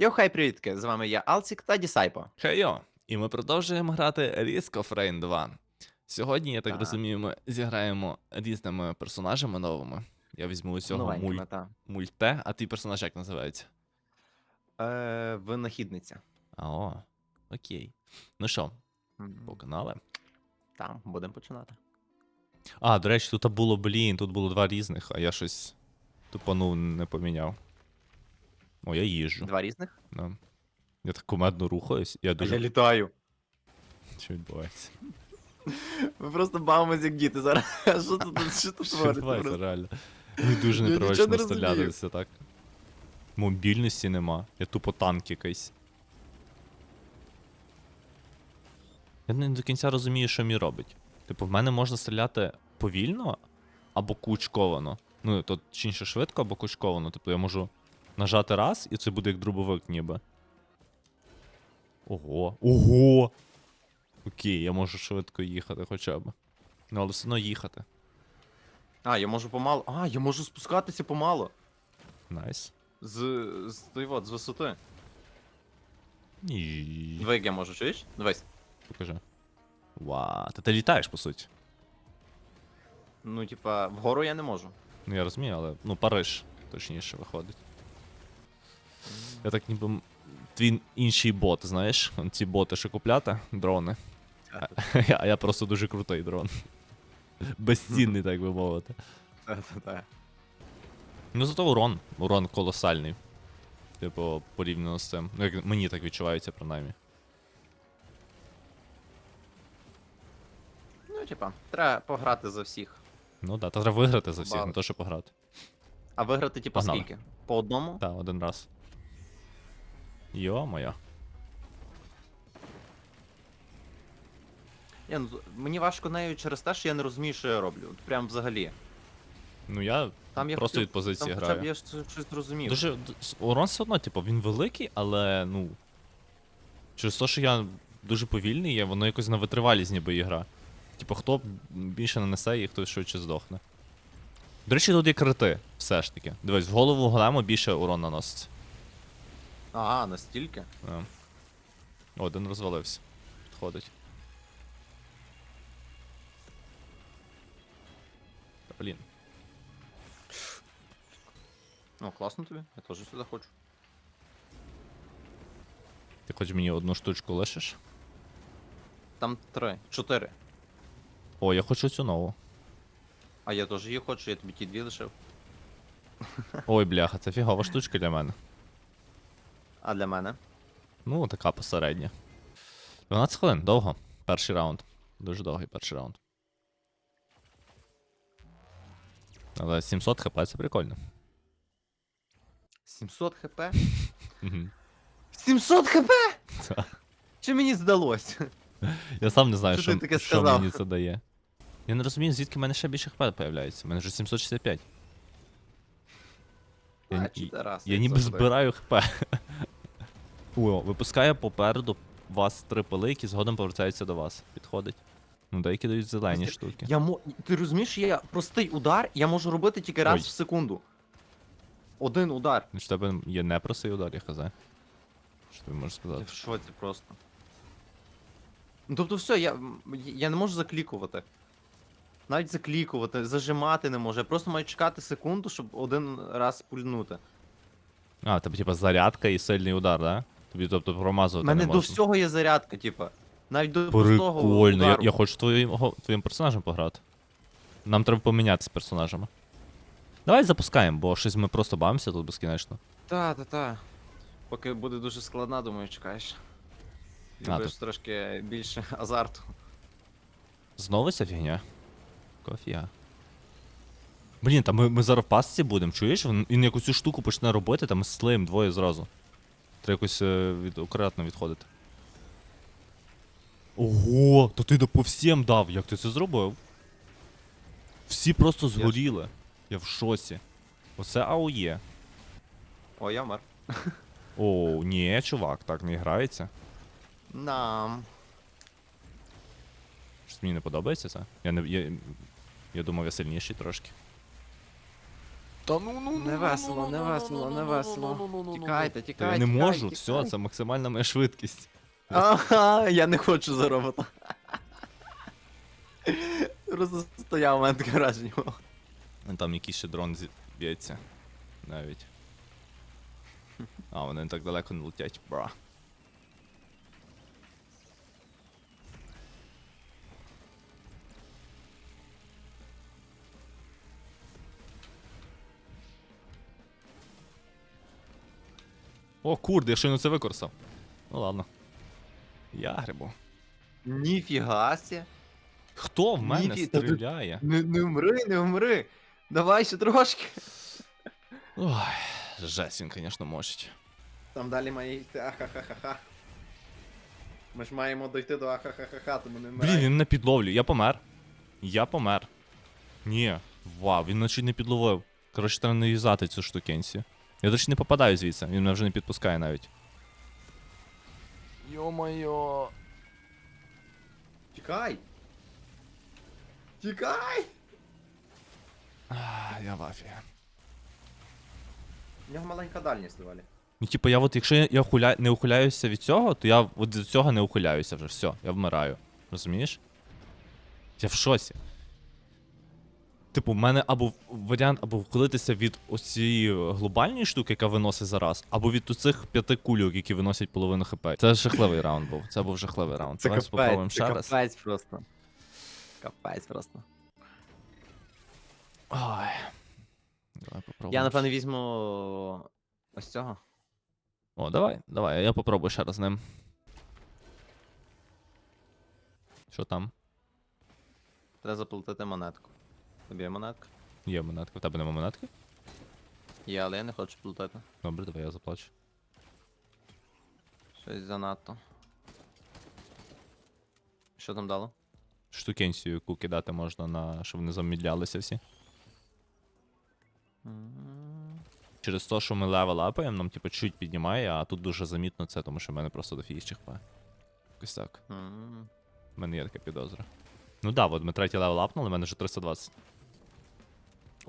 Йо, хай привітки! З вами я Алцік та Дісайпо. Хейо! І ми продовжуємо грати Risk of Rain 2. Сьогодні, я так Так. розумію, ми зіграємо різними персонажами новими. Я візьму цього Новенькими, муль... та. мульте, а твій персонаж як називається? Е, винахідниця. А, о, окей. Ну що, погнали? Там, будемо починати. А, до речі, тут було, блін, тут було два різних, а я щось тупанув, не поміняв. О, я їжджу. Два різних? Да. Я так кумедно рухаюсь, я А дуже. я літаю. Що відбувається? Ми просто бавимось як діти зараз. А що тут, що тут Що відбувається просто? реально? Мені дуже Я нічого непривично не розумію. стрілятися так. Мобільності нема. Я тупо танк якийсь. Я не до кінця розумію, що мій робить. Типу, в мене можна стріляти повільно або кучковано. Ну, то точніше швидко або кучковано. Тобто я можу нажати раз, і це буде як дробовик ніби. Ого. Ого! Окей, я можу швидко їхати хоча б. Ну, але все одно їхати. А, я можу помалу. А, я можу спускатися помалу. Найс. З, з, той от, з висоти. Ні. Диви, я можу, чуєш? Дивись. Покажи. Ва, та ти літаєш, по суті. Ну, типа, вгору я не можу. Ну я розумію, але ну Париж, точніше, виходить. Я так ніби. Твій інший бот, знаєш? Ці боти, що купляти, дрони. А я, я просто дуже крутий дрон. Безцінний, так би мовити. Ну зато урон. Урон колосальний. Типу, порівняно з цим. Ну, як мені так відчувається, принаймні. Ну, типа, треба пограти за всіх. Ну да, треба виграти за всіх, Бали. не то, що пограти. А виграти, типа, Погнали. скільки? По одному? Так, один раз. Йо-моє. Я, ну, мені важко нею через те, що я не розумію, що я роблю. От Прям взагалі. Ну я Там я просто хотів- від позиції Там граю. хоча б я щось щось зрозумів. Дуже д- с- урон все одно, типу, він великий, але ну. Через те, що я дуже повільний, я, воно якось на витривалість ніби і гра. Типу, хто більше нанесе і хто швидше здохне. До речі, тут є крити, все ж таки. Дивись, в голову голему більше урон наноситься. Ага, настільки. О, Один розвалився. Підходить. Та блін. Ну, класно тобі, я теж сюди хочу. Ти хоч мені одну штучку лишиш? Там три, чотири. О, я хочу цю нову. А я теж її хочу, я тобі ті дві лишив. Ой, бляха, це фігова штучка для мене. А для мене? Ну, така посередня. 12 хвилин, довго. Перший раунд. Дуже довгий перший раунд. Але 700 хп це прикольно. 700 хп? 700 хп? Чи мені здалось? Я сам не знаю, Що що, що мені це дає. Я не розумію, звідки в мене ще більше хп появляється. У мене вже 765. Я, А, чи я ніби збираю хп. О, випускає попереду вас три пили, які згодом повертаються до вас. Підходить. Ну, деякі дають зелені Ти- штуки. Я мо... Ти розумієш, я простий удар я можу робити тільки раз Ой. в секунду. Один удар. Ну, в тебе є непростий удар, я хз. Що тобі можу Я сказати? в шоці просто. Ну тобто все, я, м, я не можу заклікувати. Навіть заклікувати, зажимати не можу. Я просто маю чекати секунду, щоб один раз пульнути. А, тебе типа зарядка і сильний удар, да? Тобі, тобто, промазувати. У мене не до можна. всього є зарядка, типа. Навіть до простого Прикольно, я, удару. я хочу твоїм, го- твоїм персонажем пограти. Нам треба помінятися персонажами. Давай запускаємо, бо щось ми просто бавимося тут безкінечно. Та, та, та. Поки буде дуже складна, думаю, чекаєш. А, Любиш трошки більше азарту. Знову ця фігня? Кофія. Блін, та ми, ми зараз в пастці будемо, чуєш? Він, він якусь цю штуку почне робити, та ми слеєм двоє зразу. Треба якось е, від, акуратно відходити. Ого, то ти по всім дав, як ти це зробив? Всі просто згоріли. Я в шоці. Оце АОЄ. О, я вмер. О, ні, чувак, так не грається. Нам. Щось мені не подобається це. Я не. Я, я думав, я сильніший трошки. Та ну ну Не весело, не весело, не весело. Тікайте, Я тікайте. не можу, все, це максимальна моя швидкість. Ага, я не хочу за робота. Просто стояв у мене таке враження. було. Ну, Там якийсь ще дрон зі- б'ється. Навіть. А, вони так далеко не летять, бра. О, курди, я щойно це використав. Ну ладно. Я грибу. Ніфіга сі. Хто в мене Ніфі- та стріляє? Не, не вмри, не вмри. Давай ще трошки. Ой, жесть він, звісно, мочить. Там далі має йти ахахахаха. Ми ж маємо дойти до ахахахаха, тому не вмирай. Блін, він не підловлює. Я помер. Я помер. Ні. Вау, він наче не підловив. Коротше, треба не юзати цю штукенці. Я точно не попадаю звідси, він мене вже не підпускає навіть. Йо-моє. Тікай! Тікай! Я в афі. У нього маленька дальність доволі. Ну, типу, я от якщо я, я ухиля... не ухиляюся від цього, то я от від цього не ухиляюся вже. Все, я вмираю. Розумієш? Я в шоці. Типу, в мене або варіант або вхилитися від ось цієї глобальної штуки, яка виносить зараз, або від цих п'яти кульок, які виносять половину хп. Це жахливий раунд був. Це був жахливий раунд. Давай спробуємо це ще раз. капець просто. Капець просто. Ой. Давай попробуємо. Я напевно візьму ось цього. О, давай, давай, я попробую ще раз з ним. Що там? Треба заплатити монетку. Тобі є монетка? Є монетка. В тебе нема монетки? Є, але я не хочу платити. Добре, давай я заплачу. Щось занадто. Що там дало? Штукенцію, яку кидати можна на. щоб вони замідлялися всі. Через те, що ми левел апаємо, нам типу чуть піднімає, а тут дуже замітно це, тому що в мене просто дофігіще хп. Якось так. У мене є така підозра. Ну да, от ми третій левел апнули, в мене вже 320.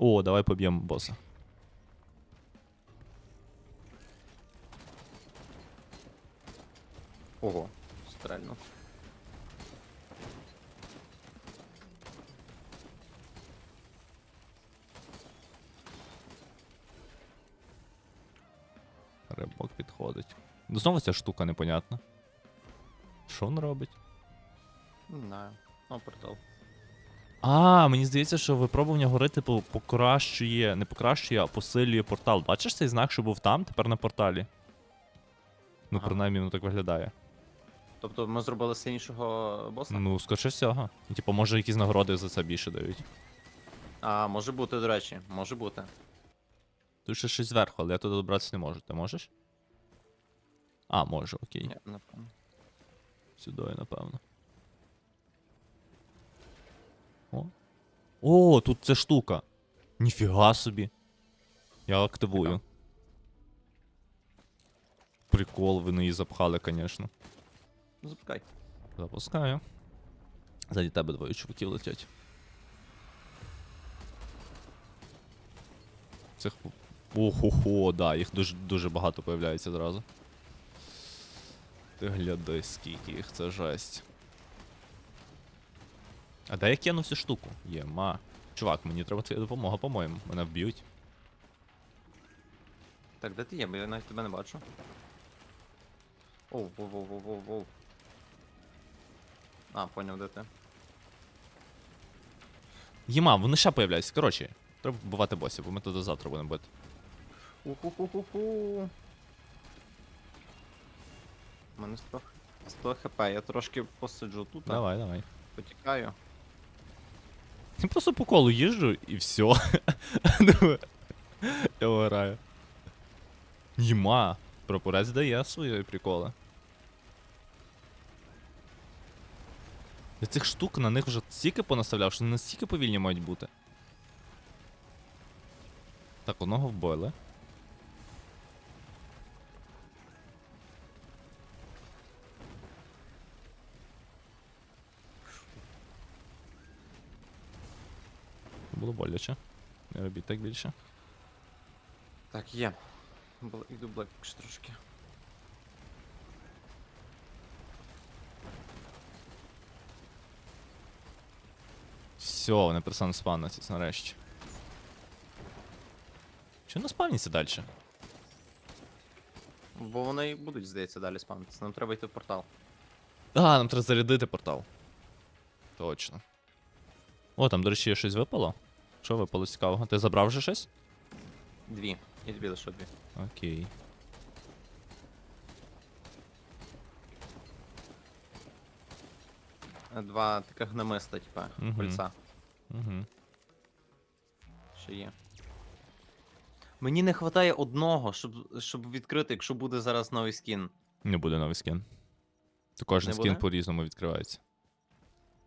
О, давай поб'ємо боса. Ого, стрельно. Рибок підходить. Ну знову ця штука непонятна. Що він робить? Не знаю. Ну, портал. А, мені здається, що випробування гори, типу, покращує, не покращує, а посилює портал. Бачиш цей знак, що був там, тепер на порталі. Ну, Ага. принаймні, воно так виглядає. Тобто ми зробили сильнішого боса? Ну, скоріше всього. І, типу, може якісь нагороди за це більше дають. А, може бути, до речі, може бути. Тут ще щось зверху, але я туди добратися не можу. Ти можеш? А, можу, окей. Ні, напевно. Сюди, напевно. О. О, тут ця штука. Ніфіга собі. Я активую. Прикол, ви не її запхали, звісно. Запускай. Запускаю. Ззаді тебе двоє чуваків летять. Цих. Охо-хо, да, їх дуже, дуже багато появляється зразу. Ти глядай, скільки їх, це жесть. А де я кину всю штуку? Єма. Чувак, мені треба твоя допомога, по-моєму. Мене вб'ють. Так, де ти є? Бо я навіть тебе не бачу. Оу, воу, воу, воу, воу, воу. А, поняв, де ти. Єма, вони ще появляються. Коротше, треба вбивати босів, бо ми туди завтра будемо бити. Уху-ху-ху-ху. У мене 100, 100 хп, я трошки посиджу тут, Давай, давай. потікаю. Я просто по колу їжджу і все. Я виграю. Єма. Прапорець дає свої приколи. Я цих штук на них вже стільки понаставляв, що вони настільки повільні мають бути. Так, одного вбили. Було боляче. Не робіть так більше. Так, є. Бл- Іду Блек ще трошки. Все, вони перестали спавнитися нарешті. Чого не спавніться далі? Бо вони і будуть, здається, далі спамитися. Нам треба йти в портал. А, нам треба зарядити портал. Точно. О, там, до речі, щось випало. Що випало цікавого? Ти забрав вже щось? Дві. Я тобі лише дві. Окей. Два таких намиста, типа, Мгм. кольца. Угу. Ще є. Мені не вистачає одного, щоб, щоб відкрити, якщо буде зараз новий скін. Не буде новий скін. То кожен Не скін буде? по-різному відкривається.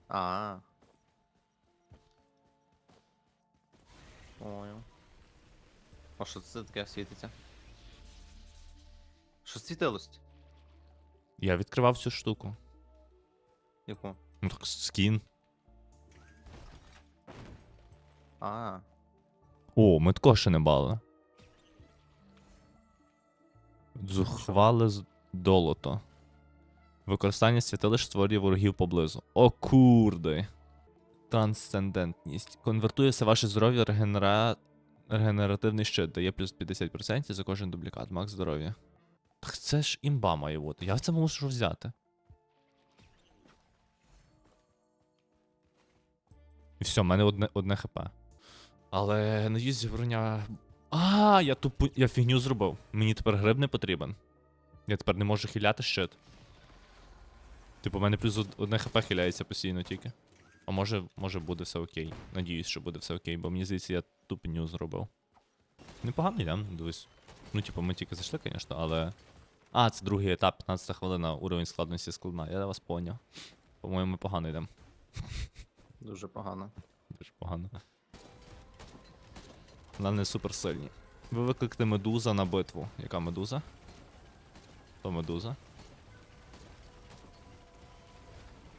А. Понял. А що це таке світиться? Що світилось? Я відкривав цю штуку. Яку? Ну так скін. А. О, ми такого ще не бали. Зухвале з- долото. Використання святилищ створює ворогів поблизу. О, курди. Трансцендентність. Конвертується ваше здоров'я регенера... регенеративний щит. Дає плюс 50% за кожен дублікат. Макс здоров'я. Так це ж імба має бути. Я це мушу взяти. І все, в мене одне, одне хп. Але надіюсь, броня. А, я тупу. Я фігню зробив. Мені тепер гриб не потрібен. Я тепер не можу хиляти щит. Типу, в мене плюс одне хп хиляється постійно тільки. А може, може буде все окей. Надіюсь, що буде все окей, бо мені здається, я тупню зробив. Непогано йдем, дивись. Ну, типу, ми тільки зайшли, звісно, але. А, це другий етап, 15 хвилина, уровень складності складна. Я вас поняв. По-моєму, ми погано йдемо. Дуже погано. Дуже погано. Вона не супер сильні. Ви викликте медуза на битву. Яка медуза? То медуза.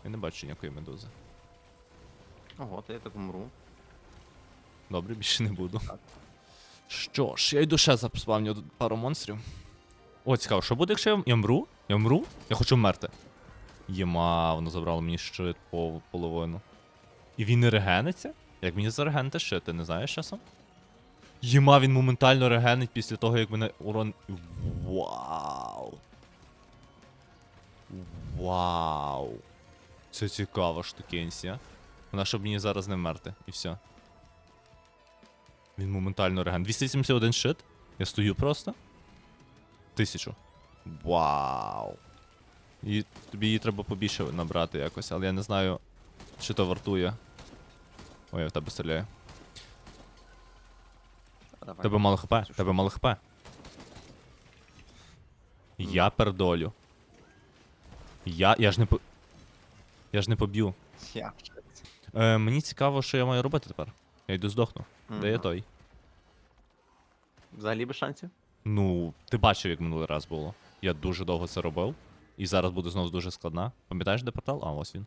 Я не бачу ніякої медузи. Ого, то я так умру. Добре, більше не буду. Що ж, я йду ще заспавню пару монстрів. О, цікаво, що буде, якщо я, я мру? Я мру? Я хочу вмерти. Єма, воно забрало мені щит по половину. І він не регениться? Як мені зарегенити щит, ти не знаєш часом? Єма, він моментально регенить після того, як мене урон. Вау. Вау. Це цікава штукенція. Вона щоб мені зараз не вмерти, і все. Він моментально реген. 271 шит. Я стою просто. Тисячу. Вау. І тобі її треба побільше набрати якось, але я не знаю, чи то вартує. Ой, я в тебе стріляю. Давай. Тебе мало хп, що? тебе мало хп. Я пердолю. Я. Я ж не по. Я ж не поб'ю. Я. Е, мені цікаво, що я маю робити тепер. Я йду здохну. Де я Мгм. той? Взагалі без шансів? Ну, ти бачив, як минулий раз було. Я дуже довго це робив. І зараз буде знову дуже складна. Пам'ятаєш, де портал? А, ось він.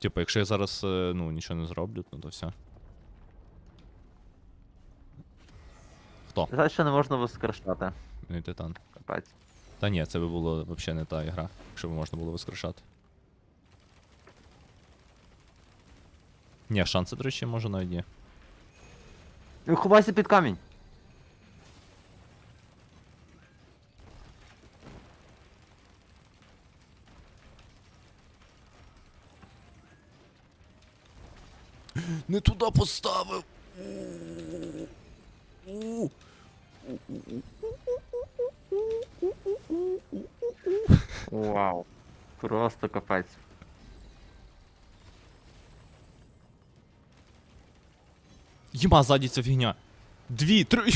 Типу, якщо я зараз е, ну, нічого не зроблю, ну то все. Хто? Жаль, що не можна воскрешати. Не титан. Капець. Та ні, це би було взагалі не та гра, якщо б можна було воскрешати. Ні, шанси, до речі, може навіть є. Ховайся під камінь. Не туди поставив. Вау. Просто капець. Єма, ззаді ця фігня. Дві, три.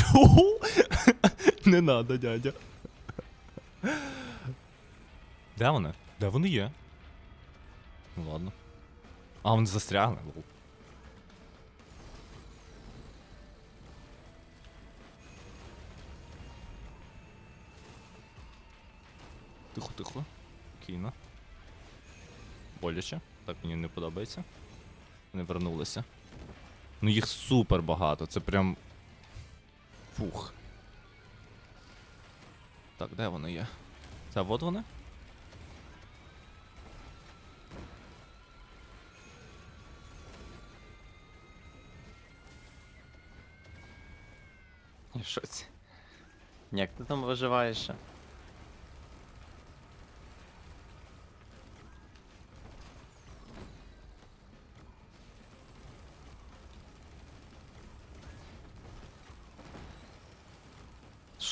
Не надо, дядя. Де вони? Де вони є? Ну ладно. А, вони застрягли. Тихо, тихо. Спокійно. Боляче. Так мені не подобається. Вони вернулися. Ну їх супер багато. Це прям. Фух. Так, де вони є? Це от вони? Що це? Як ти там виживаєш?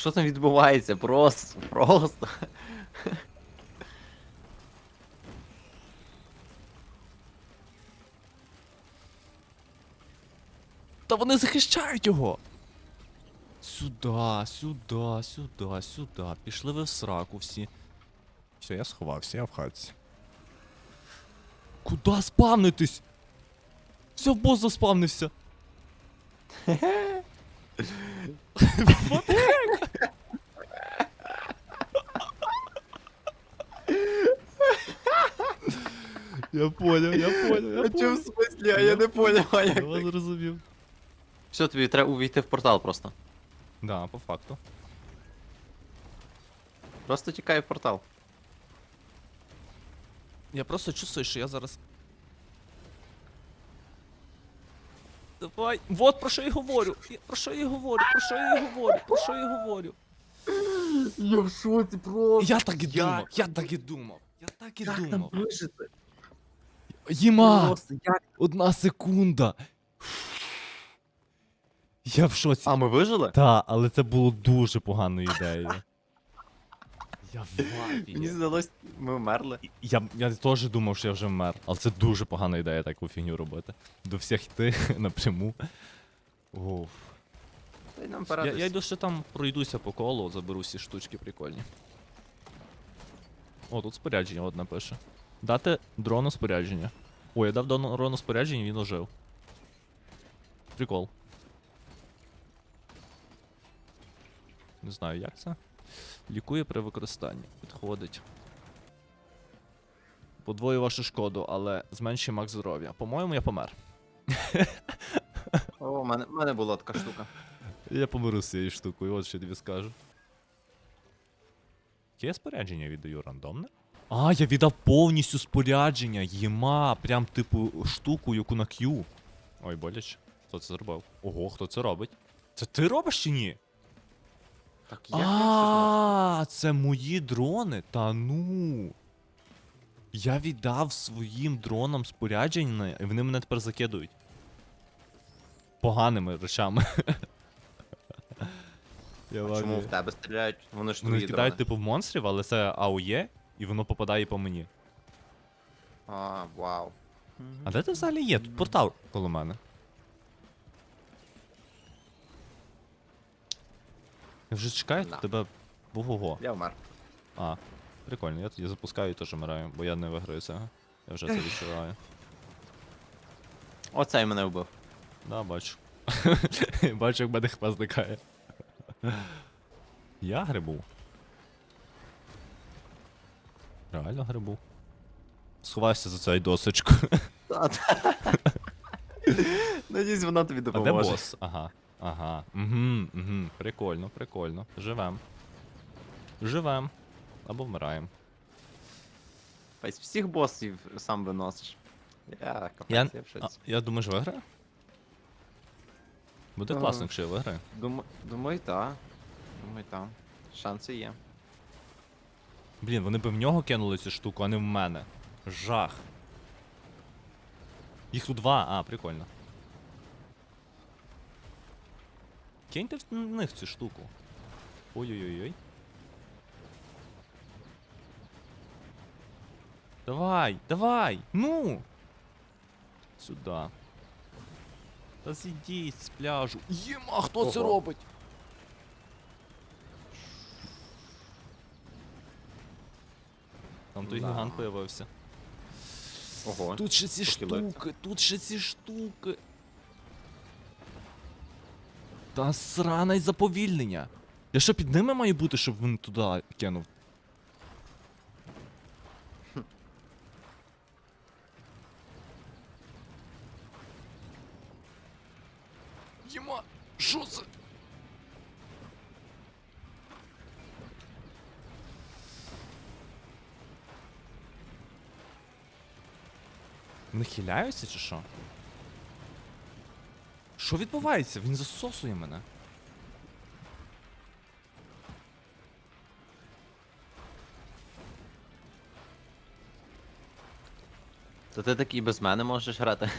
Що там відбувається? Просто, просто. Та вони захищають його. Сюда, сюда, сюда, сюда. Пішли ви в сраку всі. Все, я сховався, я в хатці. Куда спавнитись? Все, бос заспавнився. What the heck? Я понял, я понял, я понял. смислі, а я не поняв, а Я вас зрозумів. Все, тобі треба увійти в портал просто. Да, по факту. Просто тікай в портал. Я просто чувствую, що я зараз. Давай. Вот про що я говорю. Я- Про що я говорю, про що я говорю, про що я говорю. Я в шоці просто. Я так і думав, я так і думав. Я так і Як там думав. вижити? Єма! Просто як? Одна секунда. Я в шоці. А, ми вижили? Та, але це було дуже поганою ідеєю. Я в Мені вапі. здалось, ми вмерли. Я, я теж думав, що я вже вмер. Але це дуже погана ідея таку фігню робити. До всіх йти напряму. Оф. Та й нам Я, я йду ще там пройдуся по колу, заберу всі штучки прикольні. О, тут спорядження одне пише. Дати дрону спорядження. Ой, я дав дону- спорядження, він ожив. Прикол. Не знаю, як це. Лікує при використанні. Підходить. Подвоює вашу шкоду, але зменшує мак здоров'я. По-моєму, я помер. О, у мене, мене була така штука. Я помиру з цією штукою, от що тобі скажу. Яке спорядження віддаю рандомне? А, я віддав повністю спорядження. Єма, прям типу штуку, яку на Q. Ой, боляче. Хто це зробив? Ого, хто це робить? Це ти робиш чи ні? Так як я А, це мої дрони? Та ну. Я віддав своїм дронам спорядження, і вони мене тепер закидують. Поганими речами. Я? А Чому в тебе стріляють? Вони ж Вони твої кидають дрони. типу в монстрів, але це АОЄ, і воно попадає по мені. А, вау. А де ти взагалі є? Тут портал коло мене. Я вже чекаю Да. тебе. Ого-го. Я вмер. А, прикольно, я тоді запускаю і теж вмираю, бо я не виграю цього. Я вже це відчуваю. Оцей мене вбив. Да, бачу. бачу, як мене хп зникає. Я грибу. Реально грибу. Сховайся за цю досочку. Надіюсь, вона тобі А де допоможе. бос? Ага. Ага. Угу, угу. Прикольно, прикольно. Живем. Живем. Або вмираємо. Весь всіх босів сам виносиш. Я капець, Я, я в а, шоці. я думаю, що виграю? Буде Ага. класно, якщо я виграю. Думаю, думаю, та. Думаю, та. Шанси є. Блін, вони би в нього кинули цю штуку, а не в мене. Жах. Їх тут два, а, прикольно. Киньте в них цю штуку. Ой-ой-ой-ой. Давай, давай! Ну! Сюда. Та зійдіть з пляжу. Єма, хто це робить? Там той Да. гігант появився. Ого. Тут ще ці штуки, тут ще ці штуки. Та сране й заповільнення. Я що під ними маю бути, щоб він туди кинув? Нахиляюся чи що? Що відбувається? Він засосує мене. То ти такий без мене можеш грати.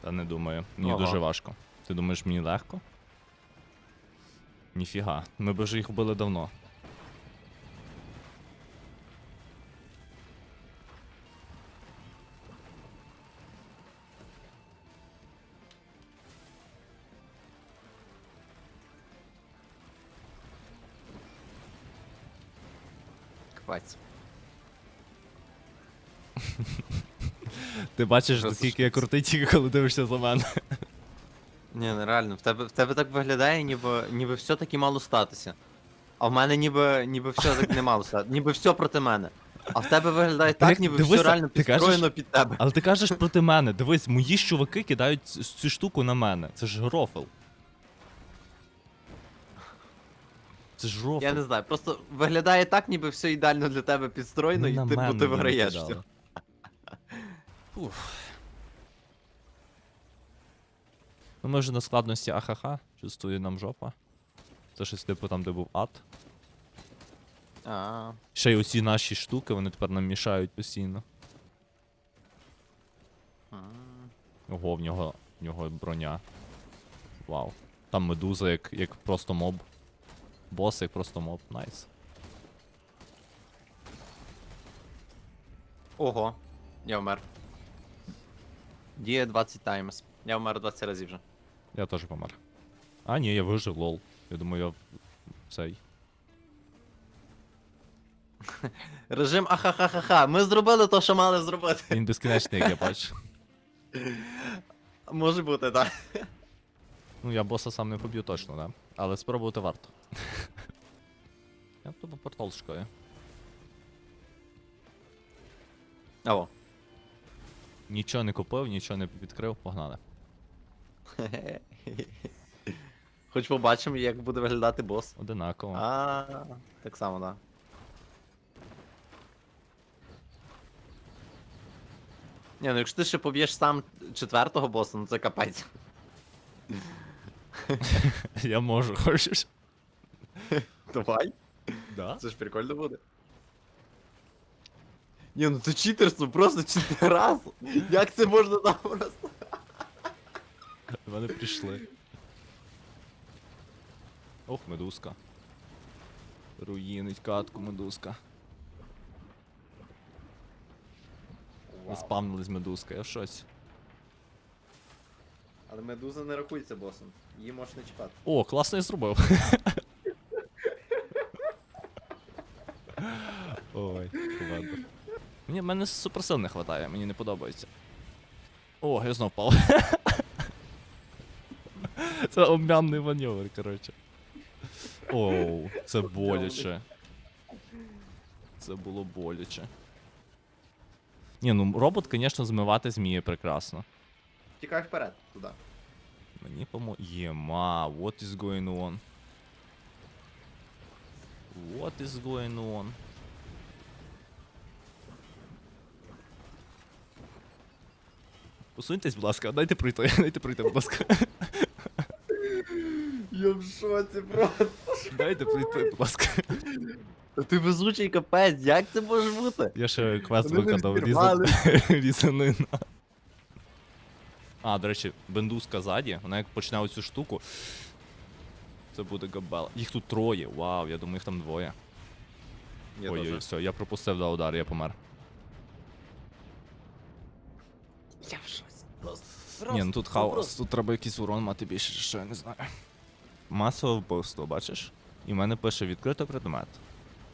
Та не думаю. Мені Ага. дуже важко. Ти думаєш, мені легко? Ніфіга. Ми б вже їх убили давно. Ти бачиш, наскільки я крутий, тільки коли дивишся за мене. Ні, нереально, в тебе, в тебе так виглядає, ніби, ніби все таки мало статися. А в мене ніби, ніби все так не мало стати. Ніби все проти мене. А в тебе виглядає Та так, ніби дивися, все реально кажеш- підстроєно під тебе. Але ти кажеш проти мене. Дивись, мої чуваки кидають цю штуку на мене. Це ж грофл. Це ж рофл. Я не знаю, просто виглядає так, ніби все ідеально для тебе підстроєно, і ти, бо ти виграєш все. Уф. Ну ми вже на складності ахаха. Чувствую нам жопа. Це щось типу там, де був ад. А, Ще й оці наші штуки, вони тепер нам мішають постійно. Ого, в нього, в нього броня. Вау. Там медуза як, як просто моб. Бос як просто моб. Найс. Ого, я вмер. Діє 20 таймс. Я вмер 20 разів вже. Я теж помер. А, ні, я вижив, лол. Я думаю, я цей. Режим ахахахаха. Ми зробили те, що мали зробити. Він безкінечний, як я бачу. Може бути, так. Ну, я боса сам не поб'ю точно, да? Але спробувати варто. Я тебе портал шукаю. О. Нічого не купив, нічого не відкрив, погнали. Хоч побачимо, як буде виглядати бос. Одинаково. А, так само, так. Ні, ну якщо ти ще поб'єш сам четвертого боса, ну це капець. Я можу, хочеш? Давай. Да? Це ж прикольно буде. Ні, ну це читерство, просто чотири раз. Як це можна там просто? До прийшли. Ох, медузка. Руїнить катку медузка. Заспавнилась медузка, я в шоці. Але медуза не рахується босом. Її можна не чіпати. О, класно я зробив. Ой, ладно. Мені мене суперсил не вистачає, мені не подобається. О, я знов впав. Це обмянний маневр, коротше. Оу, це боляче. Це було боляче. Ні, ну робот, звісно, змивати змії прекрасно. Тікай вперед, туди. Мені помо... Єма, what is going on? What is going on? Посуньтесь, будь ласка, дайте пройти, дайте пройти, будь ласка. Я в шоці просто. Дайте пройти, будь ласка. Та ти везучий капець, як це може бути? Я ще квест Вони не виконав відкривали. різан... різанина. А, до речі, бендузка ззаді, вона як почне оцю штуку. Це буде габела. Їх тут троє. Вау, я думаю, їх там двоє. Я Ой-ой, теж. все, я пропустив да, удар, я помер. Я в шоці. Просто. Ні, ну тут хаос, просто. тут треба якийсь урон мати більше, що я не знаю. Масове вбивство, бачиш? І в мене пише відкрито предмет.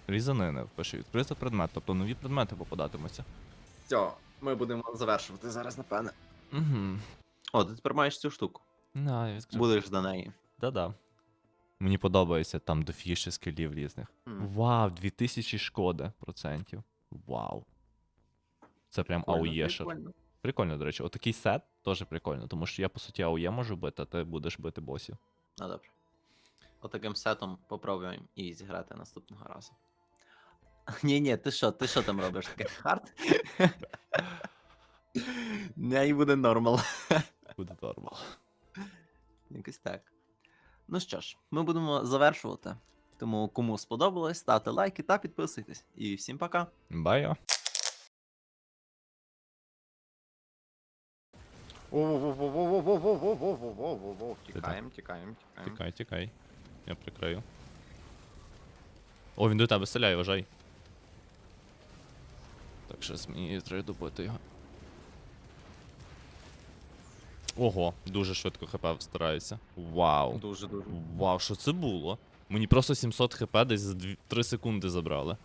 Різанини пише відкрито предмет, тобто нові предмети попадатимуться. Все, ми будемо завершувати зараз, напевне. Угу. О, ти тепер маєш цю штуку. Да, я відкрив. Будеш до неї. Да-да. Мені подобається там дофіше скілів різних. М. Вау, 2000 шкоди процентів. Вау. Це прям Прикольно, ауєшер. Прикольно. До речі, отакий сет теж прикольно, тому що я, по суті, аує можу бити, а ти будеш бити босів. Ну добре. Отаким сетом попробуємо і зіграти наступного разу. Ні, ні, ти що, ти що там робиш? Таке хард? Не, і буде нормал. Буде нормал. Якось так. Ну що ж, ми будемо завершувати. Тому кому сподобалось, ставте лайки та підписуйтесь. І всім пока. Байо. Во-во-во-во-во-во-во-во-во-во-во-во. Тікаємо, тікаємо, тікаємо. Тікай, тікай. Я прикрию. О, він до тебе стріляє, вважай. Так, щас мені треба добити його. Ого, дуже швидко хп старається. Вау. Дуже дуже. Вау, що це було? Мені просто 700 хп десь за 3 секунди забрали.